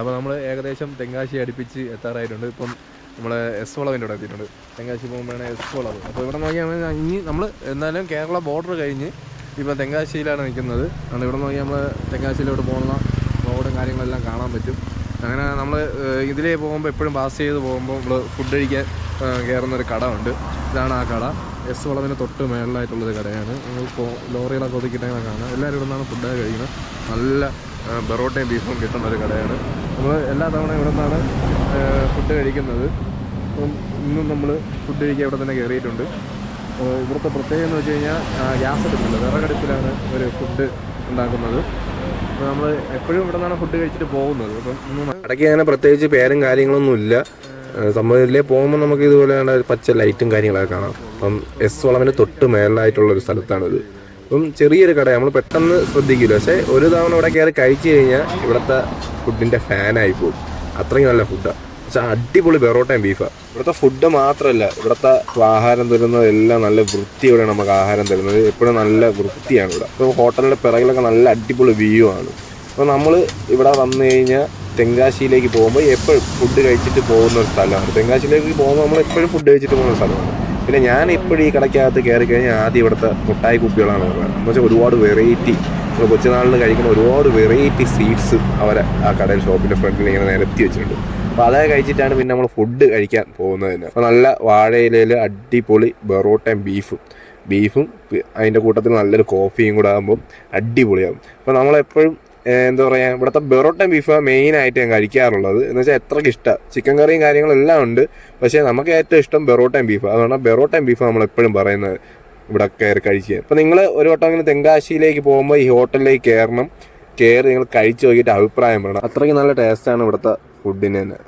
അപ്പോൾ നമ്മൾ ഏകദേശം തെങ്കാശി അടുപ്പിച്ച് എത്താറായിട്ടുണ്ട്. ഇപ്പം നമ്മൾ എസ് വളവിന്റെ അവിടെ എത്തിയിട്ടുണ്ട്. തെങ്കാശി പോകുമ്പോഴാണ് എസ് വളവ് അപ്പോൾ ഇവിടെ നോക്കിയാൽ ഇനി നമ്മൾ എന്നാലും കേരള ബോർഡർ കഴിഞ്ഞ് ഇപ്പോൾ തെങ്കാശിയിലാണ് നിൽക്കുന്നത്. അതുകൊണ്ട് ഇവിടെ നോക്കി നമ്മൾ തെങ്കാശിയിലോട്ട് പോകുന്ന റോഡും കാര്യങ്ങളെല്ലാം കാണാൻ പറ്റും. അങ്ങനെ നമ്മൾ ഇതിലേ പോകുമ്പോൾ എപ്പോഴും പാസ് ചെയ്ത് പോകുമ്പോൾ നമ്മൾ ഫുഡ് കഴിക്കാൻ കയറുന്നൊരു കട ഉണ്ട് ഇതാണ് ആ കട. എസ് വളവിന് തൊട്ട് മേളിലായിട്ടുള്ളൊരു കടയാണ്. ഇപ്പോൾ ലോറികളൊക്കെ ഒതുക്കിയിട്ടാണ് കാണാം എല്ലാവരും ഇവിടെ നിന്നാണ് ഫുഡൊക്കെ കഴിക്കുന്നത്. നല്ല ബെറോട്ടയും ബീഫും കിട്ടുന്ന ഒരു കടയാണ്. നമ്മൾ എല്ലാ തവണ ഇവിടെ നിന്നാണ് ഫുഡ് കഴിക്കുന്നത്. അപ്പം ഇന്നും നമ്മൾ ഫുഡ് കഴിക്കാൻ ഇവിടെ തന്നെ കയറിയിട്ടുണ്ട് ഇവിടുത്തെ പ്രത്യേകത എന്ന് വെച്ച് കഴിഞ്ഞാൽ ഗ്യാസ് അടുപ്പില്ല വിറകടുപ്പിലാണ് ഒരു ഫുഡ് ഉണ്ടാക്കുന്നത്. അപ്പോൾ നമ്മൾ എപ്പോഴും ഇവിടെ നിന്നാണ് ഫുഡ് കഴിച്ചിട്ട് പോകുന്നത്. അപ്പം ഇടയ്ക്ക് അങ്ങനെ പ്രത്യേകിച്ച് പേരും കാര്യങ്ങളൊന്നും ഇല്ല. സംഭവത്തിലേ പോകുമ്പോൾ നമുക്ക് ഇതുപോലെ പച്ച ലൈറ്റും കാര്യങ്ങളൊക്കെ കാണാം. അപ്പം എസ് വളവിന് തൊട്ട് മേളിലായിട്ടുള്ള ഒരു സ്ഥലത്താണിത്. അപ്പം ചെറിയൊരു കട നമ്മൾ പെട്ടെന്ന് ശ്രദ്ധിക്കില്ല പക്ഷേ ഒരു തവണ ഇവിടെ കയറി കഴിച്ചു കഴിഞ്ഞാൽ ഇവിടുത്തെ ഫുഡിന്റെ ഫാനായി പോകും അത്രയും നല്ല ഫുഡാണ് പക്ഷേ അടിപൊളി പെറോട്ടയും ബീഫാണ് ഇവിടുത്തെ ഫുഡ് മാത്രമല്ല ഇവിടുത്തെ ആഹാരം തരുന്നതെല്ലാം നല്ല വൃത്തിയോടെ നമുക്ക് ആഹാരം തരുന്നത്. എപ്പോഴും നല്ല വൃത്തിയാണ് ഇവിടെ. ഇപ്പോൾ ഹോട്ടലിന്റെ പിറകിലൊക്കെ നല്ല അടിപൊളി വ്യൂ ആണ്. അപ്പോൾ നമ്മൾ ഇവിടെ വന്നു കഴിഞ്ഞാൽ തെങ്കാശിയിലേക്ക് പോകുമ്പോൾ എപ്പോഴും ഫുഡ് കഴിച്ചിട്ട് പോകുന്ന ഒരു സ്ഥലമാണ്. തെങ്കാശിയിലേക്ക് പോകുമ്പോൾ നമ്മൾ എപ്പോഴും ഫുഡ് കഴിച്ചിട്ട് പോകുന്ന സ്ഥലമാണ്. പിന്നെ ഞാൻ ഇപ്പോഴും ഈ കടയ്ക്കകത്ത് കയറി കഴിഞ്ഞാൽ ആദ്യം ഇവിടുത്തെ മുട്ടായി കുപ്പികളാണ് പറയുന്നത് എന്ന് വെച്ചാൽ ഒരുപാട് വെറൈറ്റി നമ്മൾ കൊച്ചുനാളിൽ കഴിക്കുന്ന ഒരുപാട് വെറൈറ്റി സ്വീറ്റ്സ് അവരെ ആ കടയിൽ ഷോപ്പിന്റെ ഫ്രണ്ടിൽ ഇങ്ങനെ നിരത്തി വെച്ചിട്ടുണ്ട്. അപ്പോൾ അതൊക്കെ കഴിച്ചിട്ടാണ് പിന്നെ നമ്മൾ ഫുഡ് കഴിക്കാൻ പോകുന്നത് തന്നെ. അപ്പോൾ നല്ല വാഴയിലയിൽ അടിപൊളി ബെറോട്ടയും ബീഫും ബീഫും അതിന്റെ കൂട്ടത്തിൽ നല്ലൊരു കോഫിയും കൂടെ ആകുമ്പോൾ അടിപൊളിയാകും അപ്പോൾ നമ്മളെപ്പോഴും എന്താ പറയുക ഇവിടുത്തെ ബെറോട്ടയും ബീഫാണ് മെയിനായിട്ട് ഞാൻ കഴിക്കാറുള്ളത്. എന്ന് വെച്ചാൽ എത്രയ്ക്ക് ഇഷ്ടമാണ് ചിക്കൻ കറിയും കാര്യങ്ങളെല്ലാം ഉണ്ട്. പക്ഷേ നമുക്ക് ഏറ്റവും ഇഷ്ടം ബെറോട്ടയും ബീഫ് അതുകൊണ്ട് ബെറോട്ടയും ബീഫ് നമ്മൾ എപ്പോഴും പറയുന്നത്. ഇവിടെ കയറി കഴിച്ച്. അപ്പോൾ നിങ്ങൾ ഒരു വട്ടം അങ്ങനെ തെങ്കാശിയിലേക്ക് പോകുമ്പോൾ ഈ ഹോട്ടലിലേക്ക് കയറണം കയറി നിങ്ങൾ കഴിച്ച് നോക്കിയിട്ട് അഭിപ്രായം പറയണം. അത്രയ്ക്ക് നല്ല ടേസ്റ്റാണ് ഇവിടുത്തെ ഫുഡിന് തന്നെ.